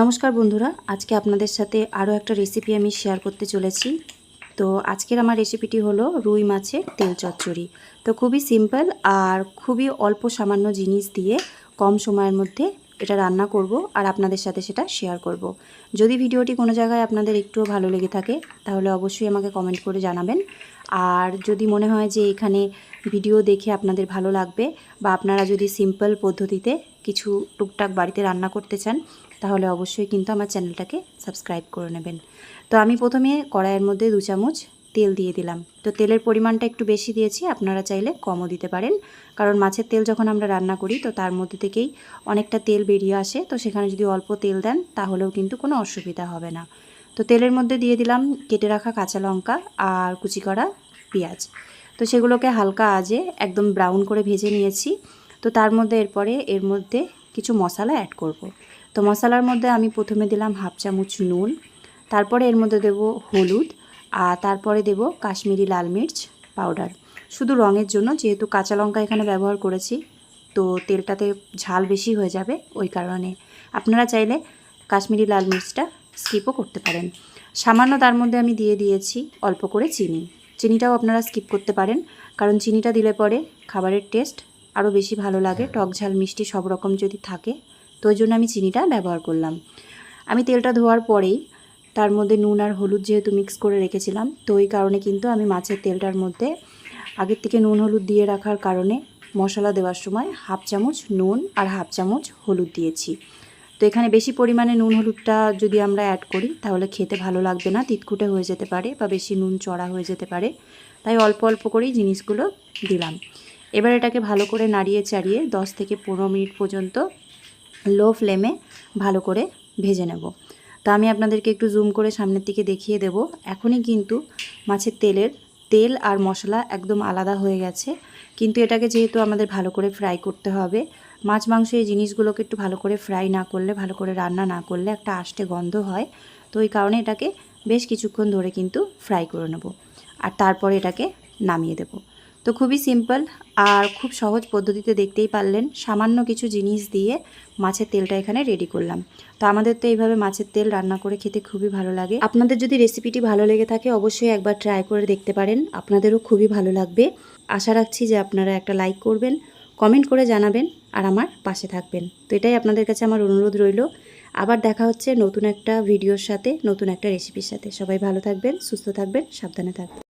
নমস্কার বন্ধুরা, আজকে আপনাদের সাথে আরও একটা রেসিপি আমি শেয়ার করতে চলেছি। তো আজকের আমার রেসিপিটি হলো রুই মাছের তেল চচ্চড়ি। তো খুবই সিম্পল আর খুবই অল্প সামান্য জিনিস দিয়ে কম সময়ের মধ্যে এটা রান্না করব আর আপনাদের সাথে সেটা শেয়ার করব। যদি ভিডিওটি কোনো জায়গায় আপনাদের একটুও ভালো লেগে থাকে, তাহলে অবশ্যই আমাকে কমেন্ট করে জানাবেন। আর যদি মনে হয় যে এখানে ভিডিও দেখে আপনাদের ভালো লাগবে বা আপনারা যদি সিম্পল পদ্ধতিতে কিছু টুকটাক বাড়িতে রান্না করতে চান, তাহলে অবশ্যই কিন্তু আমার চ্যানেলটাকে সাবস্ক্রাইব করে নেবেন। তো আমি প্রথমে কড়াইয়ের মধ্যে দু চামচ তেল দিয়ে দিলাম। তো তেলের পরিমাণটা একটু বেশি দিয়েছি, আপনারা চাইলে কমও দিতে পারেন। কারণ মাছের তেল যখন আমরা রান্না করি, তো তার মধ্যে থেকেই অনেকটা তেল বেরিয়ে আসে। তো সেখানে যদি অল্প তেল দেন, তাহলেও কিন্তু কোনো অসুবিধা হবে না। তো তেলের মধ্যে দিয়ে দিলাম কেটে রাখা কাঁচা লঙ্কা আর কুচি করা পেঁয়াজ। তো সেগুলোকে হালকা আজে একদম ব্রাউন করে ভেজে নিয়েছি। তো তার মধ্যে এরপরে এর মধ্যে কিছু মশলা অ্যাড করব। তো মশলার মধ্যে আমি প্রথমে দিলাম হাফ চামচ নুন, তারপরে এর মধ্যে দেব হলুদ, আর তারপরে দেব কাশ্মীরি লাল মির্চ পাউডার শুধু রঙের জন্য, যেহেতু কাঁচা লঙ্কা এখানে ব্যবহার করেছি, তো তেলটাতে ঝাল বেশি হয়ে যাবে ওই কারণে। আপনারা চাইলে কাশ্মীরি লাল মির্চটা স্কিপও করতে পারেন। সামান্য তার মধ্যে আমি দিয়ে দিয়েছি অল্প করে চিনি। চিনিটাও আপনারা স্কিপ করতে পারেন। কারণ চিনিটা দিলে পরে খাবারের টেস্ট আরও বেশি ভালো লাগে, টক ঝাল, মিষ্টি সব রকম যদি থাকে, তো ওই জন্য আমি চিনিটা ব্যবহার করলাম। আমি তেলটা ধোয়ার পরেই তার মধ্যে নুন আর হলুদ যেহেতু মিক্স করে রেখেছিলাম, তো ওই কারণে কিন্তু আমি মাছের তেলটার মধ্যে আগের থেকে নুন হলুদ দিয়ে রাখার কারণে মশলা দেওয়ার সময় হাফ চামচ নুন আর হাফ চামচ হলুদ দিয়েছি। তো এখানে বেশি পরিমাণে নুন, হলুদটা যদি আমরা অ্যাড করি, তাহলে খেতে ভালো লাগবে না, তিতকুটে হয়ে যেতে পারে বা বেশি নুন, চড়া হয়ে যেতে পারে। তাই অল্প অল্প করেই জিনিসগুলো দিলাম। এবার এটাকে ভালো করে নাড়িয়ে চাড়িয়ে 10 থেকে পনেরো মিনিট পর্যন্ত লো ফ্লেমে ভালো করে ভেজে নেব। তা আমি আপনাদেরকে একটু জুম করে সামনের দিকে দেখিয়ে দেব। এখনই কিন্তু মাছের তেলের তেল আর মশলা একদম আলাদা হয়ে গেছে। কিন্তু এটাকে যেহেতু আমাদের ভালো করে ফ্রাই করতে হবে মাছ, মাংস এই জিনিসগুলোকে একটু ভালো করে ফ্রাই না করলে, ভালো করে রান্না না করলে একটা আষ্টে গন্ধ হয়। তো ওই কারণে এটাকে বেশ কিছুক্ষণ ধরে কিন্তু ফ্রাই করে নেব। আর তারপরে এটাকে নামিয়ে দেবো। তো খুবই সিম্পল আর খুব সহজ পদ্ধতিতে দেখতেই পারলেন, সামান্য কিছু জিনিস দিয়ে মাছের তেলটা এখানে রেডি করলাম। তো আমাদের তো এইভাবে মাছের তেল রান্না করে খেতে খুবই ভালো লাগে। আপনাদের যদি রেসিপিটি ভালো লেগে থাকে, অবশ্যই একবার ট্রাই করে দেখতে পারেন। আপনাদেরও খুবই ভালো লাগবে। আশা রাখছি যে আপনারা একটা লাইক করবেন। কমেন্ট করে জানাবেন আর আমার পাশে থাকবেন। তো এটাই আপনাদের কাছে আমার অনুরোধ রইল। আবার দেখা হচ্ছে নতুন একটা ভিডিওর সাথে, নতুন একটা রেসিপির সাথে। সবাই ভালো থাকবেন, সুস্থ থাকবেন, সাবধানে থাকবেন।